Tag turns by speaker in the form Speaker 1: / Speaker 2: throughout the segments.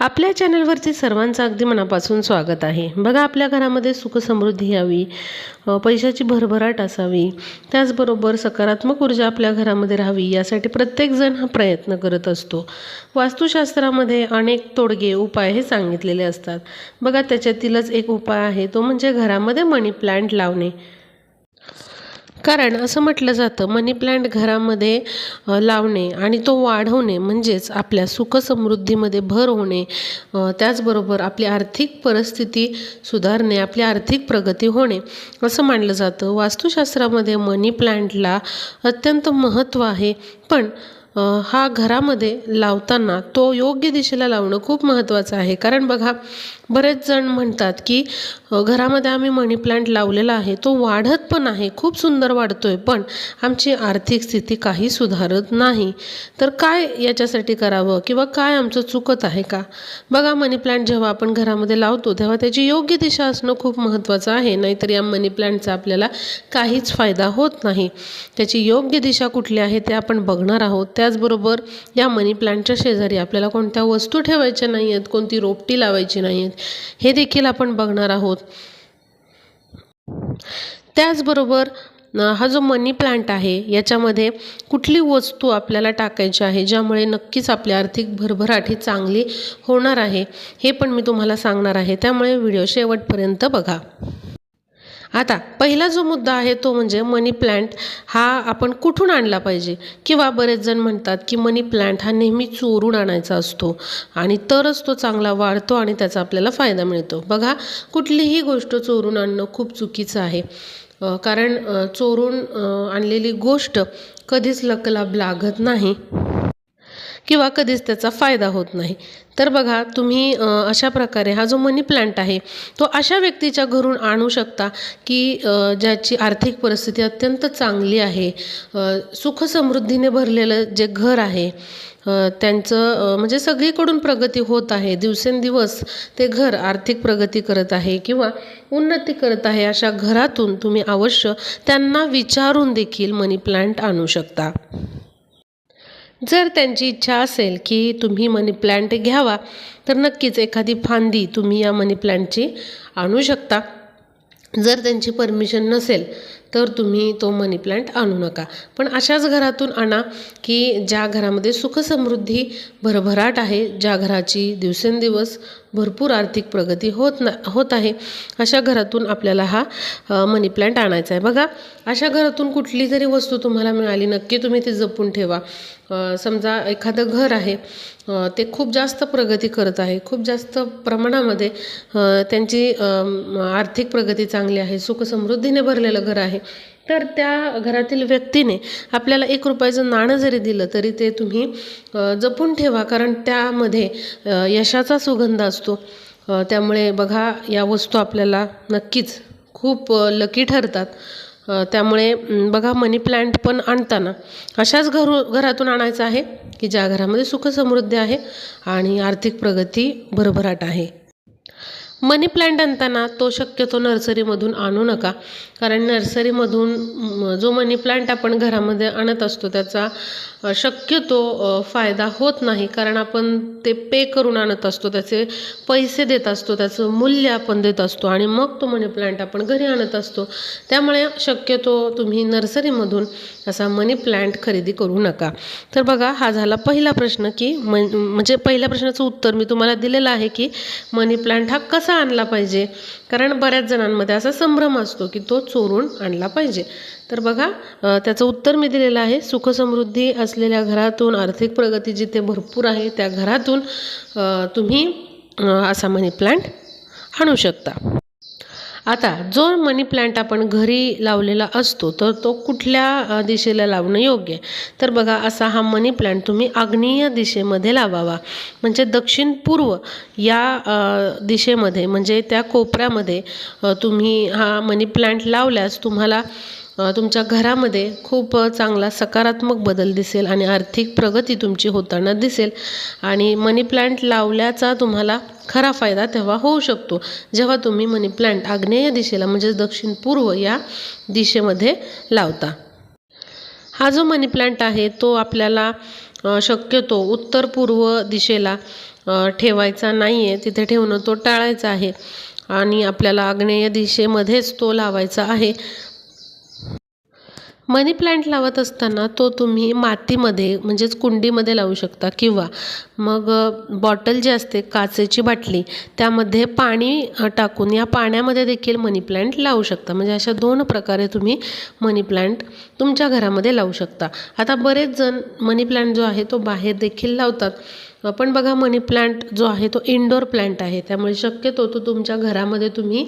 Speaker 1: आपल्या चॅनलवरती सर्वांचं अगदी मनापासून स्वागत आहे. बघा आपल्या घरामध्ये सुखसमृद्धी यावी पैशाची भरभराट असावी त्याचबरोबर सकारात्मक ऊर्जा आपल्या घरामध्ये राहावी यासाठी प्रत्येकजण हा प्रयत्न करत असतो. वास्तुशास्त्रामध्ये अनेक तोडगे उपाय हे सांगितलेले असतात. बघा त्याच्यातीलच एक उपाय आहे तो म्हणजे घरामध्ये मनी प्लांट लावणे. कारण असं म्हटलं जातं मनी प्लांट घरामध्ये लावणे आणि तो वाढवणे म्हणजेच आपल्या सुखसमृद्धीमध्ये भर होणे त्याचबरोबर आपली आर्थिक परिस्थिती सुधारणे आपली आर्थिक प्रगती होणे असं मानलं जातं. वास्तुशास्त्रामध्ये मनी प्लांटला अत्यंत महत्त्व आहे पण हा घरामध्ये लावताना तो योग्य दिशेला लावणं खूप महत्त्वाचं आहे. कारण बघा बरेच जण म्हणतात की घरामध्ये आम्ही मनी प्लांट लावलेला आहे तो वाढत पण आहे खूप सुंदर वाढतो आहे पण आमची आर्थिक स्थिती काही सुधारत नाही. तर काय याच्यासाठी करावं किंवा काय आमचं चुकत आहे का? बघा मनी प्लांट जेव्हा आपण घरामध्ये लावतो तेव्हा त्याची योग्य दिशा असणं खूप महत्त्वाचं आहे नाहीतर या मनी प्लांटचा आपल्याला काहीच फायदा होत नाही. त्याची योग्य दिशा कुठली आहे ते आपण बघणार आहोत. त्याचबरोबर या मनी प्लांटच्या शेजारी आपल्याला कोणत्या वस्तू ठेवायच्या नाही आहेत कोणती रोपटी लावायची नाही आहेत हे देखील आपण बघणार आहोत. त्याचबरोबर हा जो मनी प्लांट आहे याच्यामध्ये कुठली वस्तू आपल्याला टाकायची आहे ज्यामुळे नक्कीच आपली आर्थिक भरभराट ही चांगली होणार आहे हे पण मी तुम्हाला सांगणार आहे. त्यामुळे व्हिडिओ शेवटपर्यंत बघा. आता पहिला जो मुद्दा आहे तो म्हणजे मनी प्लांट हा आपण कुठून आणला पाहिजे? किंवा बरेच जण म्हणतात की मनी प्लांट हा नेहमी चोरून आणायचा असतो आणि तरच तो चांगला वाढतो आणि त्याचा आपल्याला फायदा मिळतो. बघा कुठलीही गोष्ट चोरून आणणं खूप चुकीचं आहे. कारण चोरून आणलेली गोष्ट कधीच लकलाभ लागत नाही. किंवा कधीच त्याचा फायदा होत नाही. तर बघा तुम्ही अशा प्रकारे हा जो मनी प्लांट आहे तो अशा व्यक्तीच्या घरून आणू शकता की ज्याची आर्थिक परिस्थिती अत्यंत चांगली आहे. सुखसमृद्धीने भरलेलं जे घर आहे त्यांचं म्हणजे सगळीकडून प्रगती होत आहे. दिवसेंदिवस ते घर आर्थिक प्रगती करत आहे किंवा उन्नती करत आहे अशा घरातून तुम्ही अवश्य त्यांना विचारून देखील मनी प्लांट आणू शकता. जर त्यांची इच्छा असेल की तुम्ही मनी प्लॅन्ट घ्यावा तर नक्कीच एखादी फांदी तुम्ही या मनी प्लॅन्टची आणू शकता. जर त्यांची परमिशन नसेल तर तुम्ही तो मनी प्लांट आणू नका. पण अशाच घरातून आणा की ज्या घरामध्ये सुखसमृद्धी भरभराट आहे ज्या घराची दिवसेंदिवस भरपूर आर्थिक प्रगती होत ना होत आहे अशा घरातून आपल्याला हा मनी प्लांट आणायचा आहे. बघा अशा घरातून कुठली जरी वस्तू तुम्हाला मिळाली नक्की तुम्ही ती जपून ठेवा. समजा एखादं घर आहे ते खूप जास्त प्रगती करत आहे. खूप जास्त प्रमाणामध्ये त्यांची आर्थिक प्रगती चांगली आहे सुखसमृद्धीने भरलेलं घर आहे. तर त्या घरातील व्यक्तीने आपल्याला एक रुपयाचं नाणं जरी दिलं तरी ते तुम्ही जपून ठेवा. कारण त्यामध्ये यशाचा सुगंध असतो. त्यामुळे बघा या वस्तू आपल्याला नक्कीच खूप लकी ठरतात. त्यामुळे बघा मनी प्लांट पण आणताना अशाच घरू घरातून आणायचं आहे की ज्या घरामध्ये सुखसमृद्धी आहे आणि आर्थिक प्रगती भरभराट आहे. मनी प्लांट आणताना तो शक्यतो नर्सरीमधून आणू नका. कारण नर्सरीमधून जो मनी प्लांट आपण घरामध्ये आणत असतो त्याचा शक्यतो फायदा होत नाही. कारण आपण ते पे करून आणत असतो त्याचे पैसे देत असतो त्याचं मूल्य आपण देत असतो आणि मग तो मनी प्लांट आपण घरी आणत असतो. त्यामुळे शक्यतो तुम्ही नर्सरीमधून असा मनी प्लांट खरेदी करू नका. तर बघा हा झाला पहिला प्रश्न की म्हणजे पहिल्या प्रश्नाचं उत्तर मी तुम्हाला दिलेलं आहे की मनी प्लांट हा कसा आणला पाहिजे. कारण बऱ्याच जणांमध्ये असा संभ्रम असतो की तो चोरून आणला पाहिजे. तर बघा त्याचं उत्तर मी दिलेलं आहे. सुखसमृद्धी असलेल्या घरातून आर्थिक प्रगती जिथे भरपूर आहे त्या घरातून तुम्ही असा मनी प्लांट आणू शकता. आता जो मनी प्लांट आपण घरी लावलेला असतो तर तो कुठल्या दिशेला लावणं योग्य आहे? तर बघा असा हा मनी प्लांट तुम्ही आग्नेय दिशेमध्ये लावावा. म्हणजे दक्षिण पूर्व या दिशेमध्ये म्हणजे त्या कोपऱ्यामध्ये तुम्ही हा मनी प्लांट लावल्यास तुम्हाला तुमच्या घरामध्ये खूप चांगला सकारात्मक बदल दिसेल आणि आर्थिक प्रगती तुमची होताना दिसेल. आणि मनी प्लांट लावल्याचा तुम्हाला खरा फायदा तेव्हा होऊ शकतो. जेव्हा तुम्ही मनी प्लांट आग्नेय दिशेला म्हणजेच दक्षिण पूर्व या दिशेमध्ये लावता. हा जो मनी प्लांट आहे तो आपल्याला शक्यतो उत्तर पूर्व दिशेला ठेवायचा नाही आहे तिथे ठेवणं तो टाळायचा आहे. आणि आपल्याला आग्नेय दिशेमध्येच तो लावायचा आहे. मनी प्लांट लावत असताना तो तुम्ही मातीमध्ये म्हणजेच कुंडीमध्ये लावू शकता किंवा मग बॉटल जी असते काचेची बाटली त्यामध्ये पाणी टाकून या पाण्यामध्ये देखील मनी प्लांट लावू शकता. म्हणजे अशा दोन प्रकारे तुम्ही मनी प्लांट तुमच्या घरामध्ये लावू शकता. आता बरेच जण मनी प्लांट जो आहे तो बाहेर देखील लावतात. पण बघा मनी प्लांट जो आहे तो इनडोअर प्लांट आहे. त्यामुळे शक्यतो तो तुमच्या घरामध्ये तुम्ही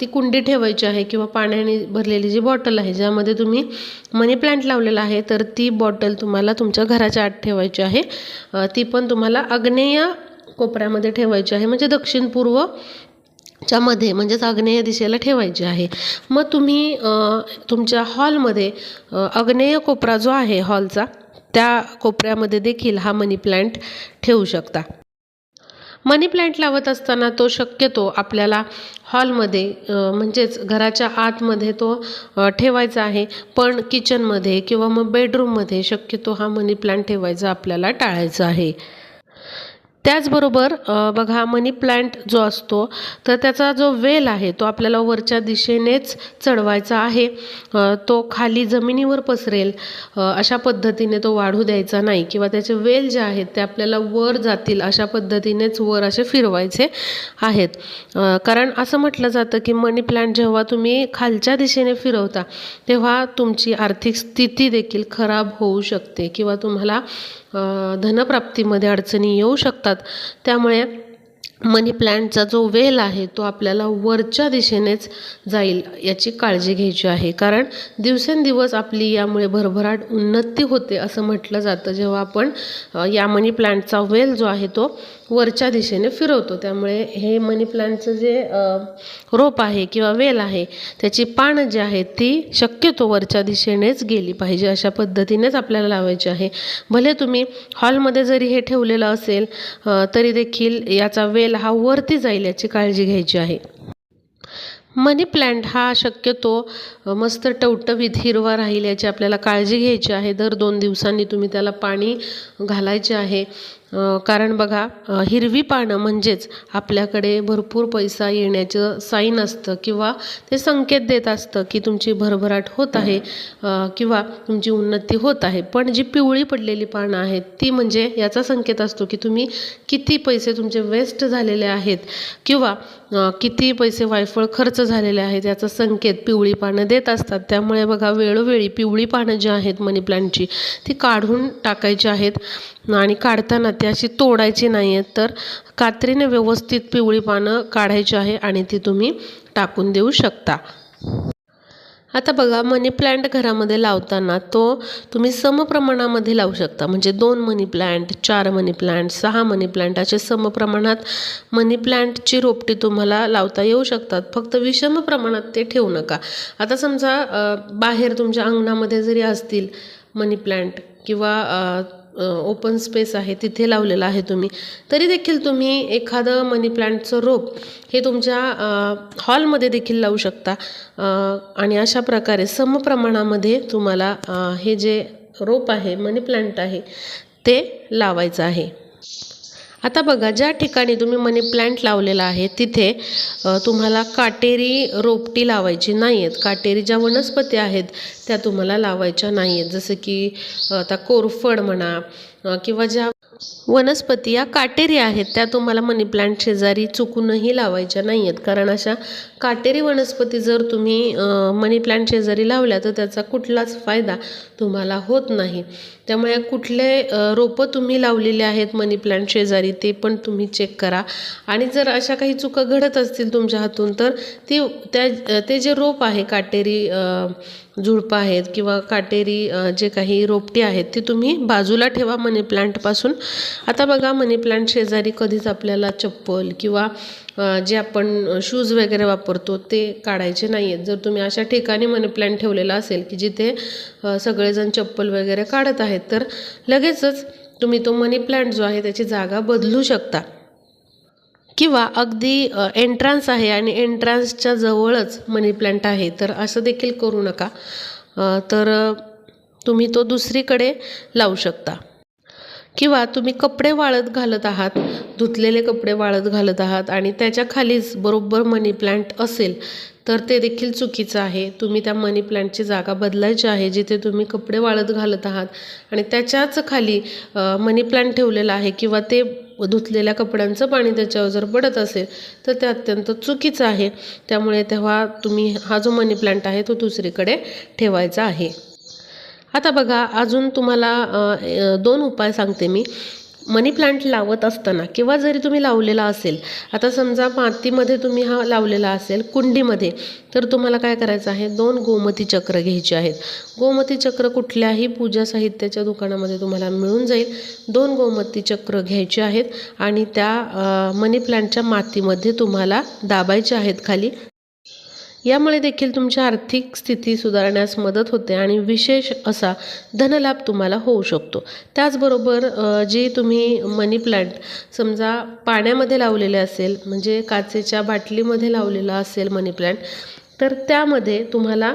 Speaker 1: ती कुंडी ठेवायची आहे किंवा पाण्याने भरलेली जी बॉटल आहे ज्यामध्ये तुम्ही मनी प्लांट लावलेला आहे तर ती बॉटल तुम्हाला तुमच्या घराच्या आत ठेवायची आहे. ती पण तुम्हाला आग्नेय कोपऱ्यामध्ये ठेवायची आहे म्हणजे दक्षिण पूर्व च्या मध्ये म्हणजेच आग्नेय दिशेला ठेवायची आहे. मग तुम्ही तुमच्या हॉलमध्ये आग्नेय कोपरा जो आहे हॉलचा त्या कोपऱ्यामध्ये देखील हा मनी प्लांट ठेवू शकता. मनी प्लांट लावत असताना तो शक्यतो आपल्याला हॉलमध्ये म्हणजेच घराच्या आतमध्ये तो ठेवायचा आहे. पण किचनमध्ये किंवा मग बेडरूममध्ये शक्यतो हा मनी प्लांट ठेवायचा आपल्याला टाळायचा आहे. त्याचबरोबर बघा मनी प्लांट जो असतो तर त्याचा जो वेल आहे तो आपल्याला वरच्या दिशेनेच चढवायचा आहे. तो खाली जमिनीवर पसरेल अशा पद्धतीने तो वाढू द्यायचा नाही किंवा त्याचे वेल जे आहेत ते आपल्याला वर जातील अशा पद्धतीनेच वर असे फिरवायचे आहेत. कारण असं म्हटलं जातं की मनी प्लांट जेव्हा तुम्ही खालच्या दिशेने फिरवता तेव्हा तुमची आर्थिक स्थिती देखील खराब होऊ शकते किंवा तुम्हाला धनप्राप्तीमध्ये अडचणी येऊ शकतात. त्यामुळे मनी प्लॅन्टचा जो वेल आहे तो आपल्याला वरच्या दिशेनेच जाईल याची काळजी घ्यायची आहे. कारण दिवसेंदिवस आपली यामुळे भरभराट उन्नती होते असं म्हटलं जातं. जेव्हा आपण या मनी प्लॅन्टचा वेल जो आहे तो वरच्या दिशेने फिरवतो. त्यामुळे हे मनी प्लांटचं जे रोप आहे किंवा वेल आहे त्याची पानं जी आहेत ती शक्यतो वरच्या दिशेनेच गेली पाहिजे अशा पद्धतीनेच आपल्याला लावायची आहे. भले तुम्ही हॉलमध्ये जरी हे ठेवलेलं असेल तरी देखील याचा वेल हा वरती जाईल याची काळजी घ्यायची आहे. मनी प्लांट हा शक्यतो मस्त टवटवीत हिरवा राहील याची आपल्याला काळजी घ्यायची आहे. दर दोन दिवसांनी तुम्ही त्याला पाणी घालायचे आहे. कारण बघा हिरवी पानं म्हणजेच आपल्याकडे भरपूर पैसा येण्याचं साईन असतं किंवा ते संकेत देत असतं की तुमची भरभराट होत आहे किंवा तुमची उन्नती होत आहे. पण जी पिवळी पडलेली पानं आहेत ती म्हणजे याचा संकेत असतो की तुम्ही किती पैसे तुमचे वेस्ट झालेले आहेत किंवा किती पैसे वायफळ खर्च झालेले आहेत याचा संकेत पिवळी पानं देत असतात. त्यामुळे बघा वेळोवेळी पिवळी पानं जी आहेत मनी प्लांटची ती काढून टाकायची आहेत. आणि काढताना ती अशी तोडायची नाही आहेत तर कात्रीने व्यवस्थित पिवळी पानं काढायची आहे आणि ती तुम्ही टाकून देऊ शकता. आता बघा मनी प्लांट घरामध्ये लावताना तो तुम्ही समप्रमाणामध्ये लावू शकता. म्हणजे दोन मनी प्लांट चार मनी प्लांट सहा मनी प्लांट असे समप्रमाणात मनी प्लांटची रोपटी तुम्हाला लावता येऊ शकतात. फक्त विषम प्रमाणात ते ठेवू नका. आता समजा बाहेर तुमच्या अंगणामध्ये जरी असतील मनी प्लांट किंवा ओपन स्पेस आहे तिथे लावलेलं आहे तुम्ही. तरी देखील तुम्ही एखादं मनी प्लांटचं रोप हे तुमच्या हॉलमध्ये देखील लावू शकता. आणि अशा प्रकारे समप्रमाणामध्ये तुम्हाला हे जे रोप आहे मनी प्लांट आहे ते लावायचं आहे. आता बघा ज्या ठिकाणी तुम्ही मनी प्लांट लावलेला आहे तिथे तुम्हाला काटेरी रोपटी लावायची नाही आहेत काटेरी ज्या वनस्पती आहेत त्या तुम्हाला लावायच्या नाही आहेत जसं की आता कोरफड म्हणा किंवा ज्या वनस्पती या काटेरी आहेत त्या तुम्हाला मनी प्लांट शेजारी चुकूनही लावायच्या नाही आहेत कारण अशा काटेरी वनस्पती जर तुम्ही मनी प्लांट शेजारी लावल्या तर त्याचा कुठलाच फायदा तुम्हाला होत नाही. त्यामुळे कुठले रोपं तुम्ही लावलेले आहेत मनी प्लांट शेजारी ते पण तुम्ही चेक करा. आणि जर अशा काही चुका घडत असतील तुमच्या हातून तर ती त्या ते जे रोप आहे काटेरी झुडपं आहेत किंवा काटेरी जे काही रोपटी आहेत ती तुम्ही बाजूला ठेवा मनी प्लांटपासून आता बघा मनी प्लांट शेजारी कधीच आपल्याला चप्पल किंवा जे आपण शूज वगैरे वापरतो ते काढायचे नाही आहेत जर तुम्ही अशा ठिकाणी मनी प्लांट ठेवलेला असेल की जिथे सगळेजण चप्पल वगैरे काढत आहेत तर लगेचच तुम्ही तो मनी प्लांट जो आहे त्याची जागा बदलू शकता. किंवा अगदी एंट्रान्स आहे आणि एंट्रान्सच्या जवळच मनी प्लांट आहे तर असं देखील करू नका. तर तुम्ही तो दुसरीकडे लावू शकता. किंवा तुम्ही कपडे वाळत घालत आहात धुतलेले कपडे वाळत घालत आहात आणि त्याच्या खालीच बरोबर मनी प्लांट असेल तर ते देखील चुकीचं आहे. तुम्ही त्या मनी प्लांटची जागा बदलायची आहे जिथे तुम्ही कपडे वाळत घालत आहात आणि त्याच्याच खाली मनी प्लांट ठेवलेला आहे किंवा ते धुतलेल्या कपड्यांचं पाणी त्याच्यावर जर पडत असेल तर ते अत्यंत चुकीचं आहे. त्यामुळे तेव्हा तुम्ही हा जो मनी प्लांट आहे तो दुसरीकडे ठेवायचा आहे. आता बघा अजून तुम्हाला दोन उपाय सांगते मी. मनी प्लांट लावत असताना किंवा जरी तुम्ही लावलेला असेल आता समजा मातीमध्ये तुम्ही हा लावलेला असेल कुंडीमध्ये तर तुम्हाला काय करायचं आहे? दोन गोमती चक्र घ्यायचे आहेत. गोमती चक्र कुठल्याही पूजा साहित्याच्या दुकानामध्ये तुम्हाला मिळून जाईल. दोन गोमती चक्र घ्यायचे आहेत आणि त्या मनी प्लांटच्या मातीमध्ये तुम्हाला दाबायचे आहेत खाली. यामुळे देखील तुमची आर्थिक स्थिती सुधारण्यास मदत होते आणि विशेष असा धनलाभ तुम्हाला होऊ शकतो. त्याचबरोबर जे तुम्ही मनी प्लांट समजा पाण्यामध्ये लावलेले असेल म्हणजे काचेच्या बाटलीमध्ये लावलेला असेल मनी प्लांट तर त्यामध्ये तुम्हाला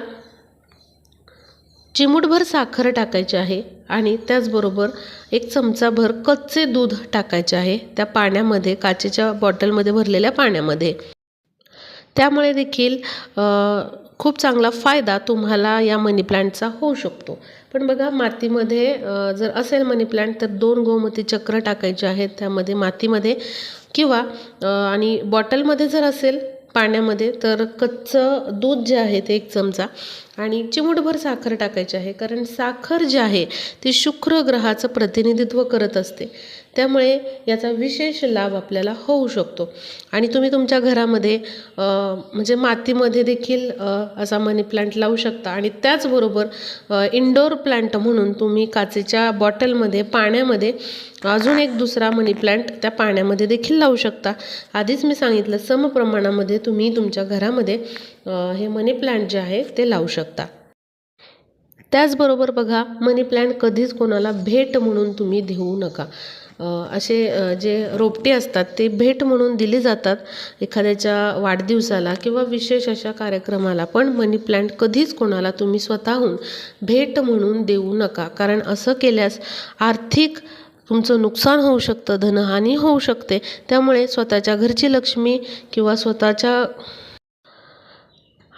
Speaker 1: चिमूटभर साखर टाकायची आहे आणि त्याचबरोबर एक चमचाभर कच्चे दूध टाकायचे आहे त्या पाण्यामध्ये काचेच्या बॉटलमध्ये भरलेल्या पाण्यामध्ये. त्यामुळे देखील खूप चांगला फायदा तुम्हाला या मनी प्लांटचा होऊ शकतो. पण बघा मातीमध्ये जर असेल मनी प्लांट तर दोन गोमती चक्र टाकायचे आहेत. त्यामध्ये मातीमध्ये किंवा आणि बॉटलमध्ये जर असेल पाण्यामध्ये तर कच्चं दूध जे आहे ते एक चमचा. आणि चिमूटभर साखर टाकायची आहे. कारण साखर जी आहे ती शुक्र ग्रहाचं प्रतिनिधित्व करत असते. त्यामुळे याचा विशेष लाभ आपल्याला होऊ शकतो. आणि तुम्ही तुमच्या घरामध्ये म्हणजे मातीमध्ये देखील असा मनी प्लांट लावू शकता. आणि त्याचबरोबर अ, इंडोर प्लांट म्हणून तुम्ही काचेच्या बॉटलमध्ये पाण्यामध्ये अजून एक दुसरा मनी प्लांट त्या पाण्यामध्ये देखील लावू शकता. आधीच मी सांगितलं समप्रमाणामध्ये तुम्ही तुमच्या घरामध्ये हे मनी प्लांट जे आहे ते लावू शकता. त्याचबरोबर बघा मनी प्लांट कधीच कोणाला भेट म्हणून तुम्ही देऊ नका. असे जे रोपटे असतात ते भेट म्हणून दिली जातात. एखाद्याच्या वाढदिवसाला किंवा विशेष अशा कार्यक्रमाला पण मनी प्लांट कधीच कोणाला तुम्ही स्वतःहून भेट म्हणून देऊ नका. कारण असं केल्यास आर्थिक तुमचं नुकसान होऊ शकतं धनहानी होऊ शकते. त्यामुळे स्वतःच्या घरची लक्ष्मी किंवा स्वतःच्या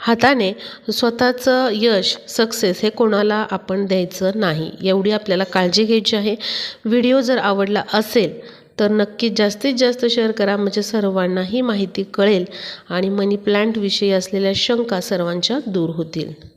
Speaker 1: हाताने स्वतःचं यश सक्सेस हे कोणाला आपण द्यायचं नाही. एवढी आपल्याला काळजी घ्यायची आहे. व्हिडिओ जर आवडला असेल तर नक्की जास्तीत जास्त शेअर करा. म्हणजे सर्वांनाही माहिती कळेल आणि मनी प्लांटविषयी असलेल्या शंका सर्वांच्या दूर होतील.